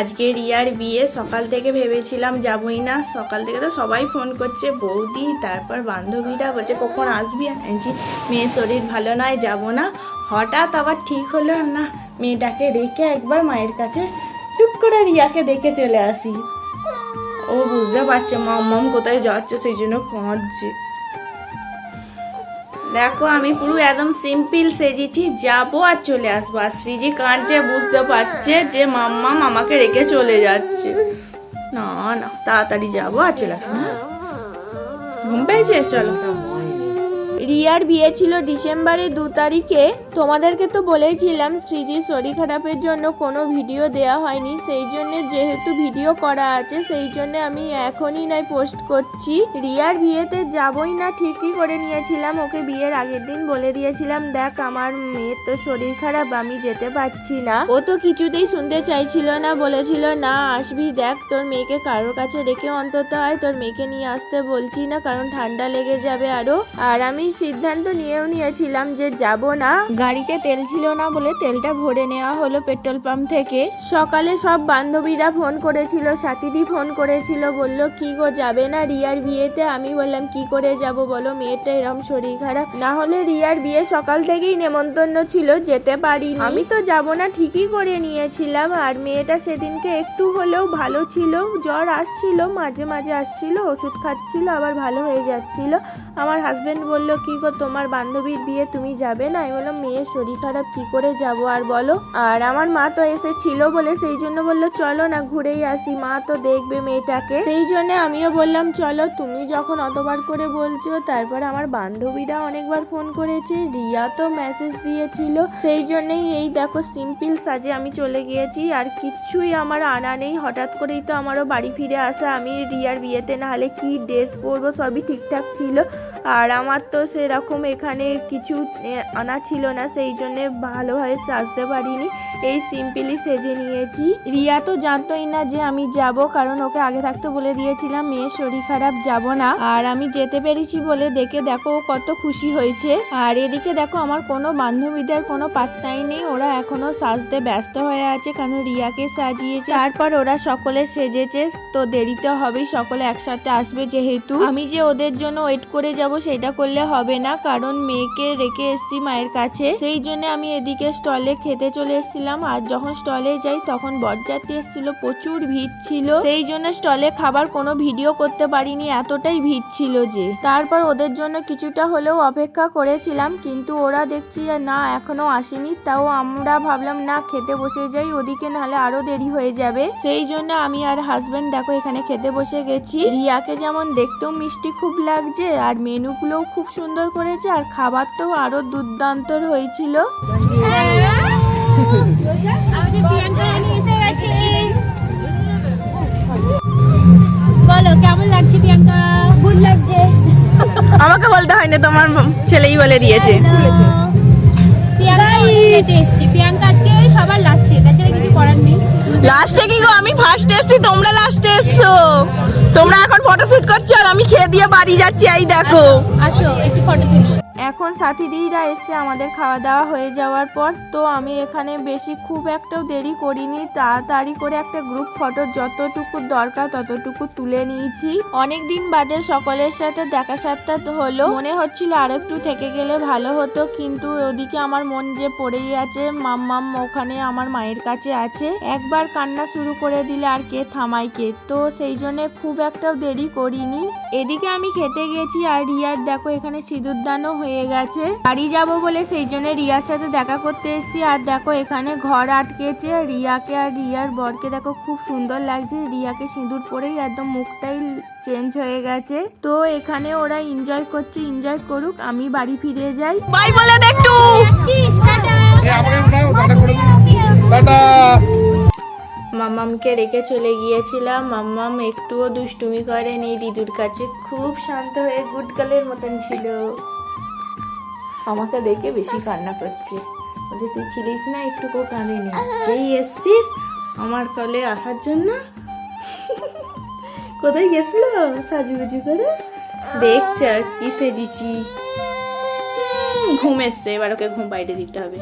আজকে রিয়ার বিয়ে সকাল থেকে ভেবেছিলাম যাবই না। সকাল থেকে তো সবাই ফোন করছে বৌদি তারপর বান্ধবীরা বলছে কখন আসবি? বলছি, মেয়ের শরীর ভালো নয় যাব না। হঠাৎ আবার ঠিক হলো না মেয়েটাকে রেখে একবার মায়ের কাছে টুক করে রিয়াকে দেখে চলে আসি। ও বুঝতে পারছে মাম কোথায় যাচ্ছে? সেই জন্য কাঁদছে। দেখো, আমি পুরো একদম সিম্পল সেজেছি, যাব আর চলে আসব। আর শ্রীজি কাঁদছে বুঝতে পারছে যে মাম্মা মামাকে রেখে চলে যাচ্ছে। না না, তাড়াতাড়ি যাব আর চলে আসব হ্যাঁ? ঘুম পেয়েছে? চলো। রিয়ার বিয়ে ছিল ডিসেম্বরের দু তারিখে। তোমাদেরকে তো বলেইছিলাম, শ্রীজির শরীর খারাপের জন্য কোনো ভিডিও দেওয়া হয়নি, সেই জন্য যেহেতু ভিডিও করা আছে, সেই জন্য আমি এখনই নয় পোস্ট করছি। রিয়ার বিয়েতে যাবই না, ঠিকই করে নিয়েছিলাম, ওকে বিয়ের আগের দিন বলে দিয়েছিলাম, দেখ, আমার মেয়ের তো শরীর খারাপ, আমি যেতে পারছি না। ও তো কিছুতেই শুনতে চাইছিল না, বলেছিল, না, আসবি, দেখ, তোর মেয়েকে কারোর কাছে রেখে অন্তত হয় তোর মেয়েকে নিয়ে আসতে বলছি না, কারণ ঠান্ডা লেগে যাবে আরও। আর আমি সিদ্ধান্ত নিয়েও নিয়েছিলাম যে যাব না। গাড়িতে তেল ছিল না বলে তেলটা ভরে নেওয়া হলো পেট্রোল পাম্প থেকে। সকালে সব বান্ধবীরা ফোন করেছিল, সাথীদি ফোন করেছিল, বলল, কি গো, যাবে না রিয়ার বিয়েতে? আমি বললাম, কি করে যাব বলো, মেয়েটা এরম শরীর খারাপ। না হলে রিয়ার বিয়ে সকাল থেকেই নেমন্তন্ন ছিল, যেতে পারি আমি তো যাব না, ঠিকই করে নিয়েছিলাম। আর মেয়েটা সেদিনকে একটু হলেও ভালো ছিল। জ্বর আসছিল, মাঝে মাঝে আসছিল, ওষুধ খাচ্ছিল, আবার ভালো হয়ে যাচ্ছিল। আমার হাজবেন্ড বলল, কি গো, তোমার বান্ধবীর বিয়ে, তুমি যাবে না? আমি বললাম মেয়ের শরীর খারাপ কি করে যাব আর বলো? আর আমার মা তো এসেছিল বলে সেই জন্য বলল, চলো না, ঘুরেই আসি। মা তো দেখবে মেয়েটাকে। সেই জন্য আমিও বললাম, চলো, তুমি যখন অতবার করে বলছো, তারপর আমার বান্ধবীরা অনেকবার ফোন করেছে, রিয়া তো মেসেজ দিয়েছিল। সেই জন্যই এই দেখো সিম্পল সাজে আমি চলে গিয়েছি। আর কিচ্ছুই আমার আনা নেই। হঠাৎ করেই তো আমারও বাড়ি ফিরে আসা। আমি রিয়ার বিয়েতে না হলে কি ড্রেস পরবো, সবই ঠিকঠাক ছিল। আর আমার তো সেরকম এখানে কিছু আনা ছিল না, সেই জন্য ভালোভাবে সাজতে পারিনি। এই সিম্পলি সেজে নিয়েছি। রিয়া তো জানতোই না যে আমি যাব, কারণ ওকে আগে থাকতে বলে দিয়েছিলাম, মেয়ের শরীর খারাপ, যাব না। আর আমি যেতে পেরেছি বলে দেখে দেখো কত খুশি হয়েছে। আর এদিকে দেখো আমার কোনো বান্ধবীদের কোনো পাত্তাই নেই, ওরা এখনও সাজতে ব্যস্ত হয়ে আছে, কারণ রিয়াকে সাজিয়েছে। তারপর ওরা সকলে সেজেছে, তো দেরিতে হবেই, সকলে একসাথে আসবে যেহেতু। আমি যে ওদের জন্য ওয়েট করে যাব সেটা করলে হবে না, কারণ মেয়েকে রেখে এসেছি মায়ের কাছে। সেই জন্য আমি এদিকে স্টলে খেতে চলে এসেছিলাম। আর যখন স্টলে যাই, তখন বরযাত্রী এসেছিল, প্রচুর ভিড় ছিল। সেই জন্য স্টলে খাবার কোনো ভিডিও করতে পারিনি, এতটাই ভিড় ছিল যে। তারপর ওদের জন্য কিছুটা হলেও অপেক্ষা করেছিলাম, কিন্তু ওরা দেখছি না, এখনও আসেনি। তাও আমরা ভাবলাম, না, খেতে বসে যাই, ওদিকে নাহলে আরও দেরি হয়ে যাবে। সেই জন্য আমি আর হাজবেন্ড দেখো, এখানে খেতে বসে গেছি। রিয়াকে যেমন দেখতেও মিষ্টি খুব লাগছে, আর মেনুগুলোও খুব সুন্দর করেছে আর খাবার তো আরও দুর্দান্ত হয়েছিল। বলো কেমন লাগছে প্রিয়াঙ্কা? গুড লাগছে। আমাকে বলতে হয় না তোমার ছেলেই বলে দিয়েছে। প্রিয়াঙ্কা আজকে সবার লাস্টে তাছাড়া কিছু করার নেই। লাস্টে কি গো? আমি ফার্স্ট এসছি তোমরা লাস্টে এসছো। তোমরা এখন ফটোশুট করছ আর আমি খেয়ে দিয়ে বাড়ি যাচ্ছি, এই দেখো। আসো, একটু ফটো তুলি। এখন সাথী দিদিরা এসছে আমাদের খাওয়া দাওয়া হয়ে যাওয়ার পর তো আমি এখানে বেশি খুব একটাও দেরি করিনি। তাড়াতাড়ি করে একটা গ্রুপ ফটো যতটুকু দরকার ততটুকু তুলে নিয়েছি। অনেক দিন বাদে সকলের সাথে দেখা সাক্ষাৎ হলো। মনে হচ্ছিল আর একটু থেকে গেলে ভালো হতো, কিন্তু ওদিকে আমার মন যে পড়েই আছে মাম্মাম ওখানে আমার মায়ের কাছে আছে। একবার কান্না শুরু করে দিলে আর কে থামাই কে? তো সেই জন্য খুব একটাও দেরি করিনি। এদিকে আমি খেতে গেছি আর রিয়ার দেখো এখানে সিঁদুরদানও হয়ে গেছে। বাড়ি যাব বলে সেই জন্য রিয়ার সাথে দেখা করতে এসেছি। আর দেখো এখানে ঘর আটকেছে। রিয়াকে আর রিয়ার বরকে দেখো খুব সুন্দর লাগছে। রিয়াকে সিঁদুর পরেই একদম মুখটাই চেঞ্জ হয়ে গেছে। তো এখানে ওরা এনজয় করছে। এনজয় করুক আমি বাড়ি ফিরে যাই। বাই বলে একটু। টাটা মাম্মামকে রেখে চলে গিয়েছিলাম। মাম্মাম একটুও দুষ্টুমি করেনি। দিদুর কাছে খুব শান্ত হয়ে গুড গার্লের মতন ছিল। আমাকে দেখে বেশি কান্না করছে। বলছে, তুই ছিলিস না একটু একটুকু কাঁদেনি সেই এসছিস আমার কলে আসার জন্য? কোথায় গেছিল সাজুগুজু করে? দেখছে কি সেজিছি। ঘুম এসছে, এবার ওকে ঘুম বাইরে দিতে হবে।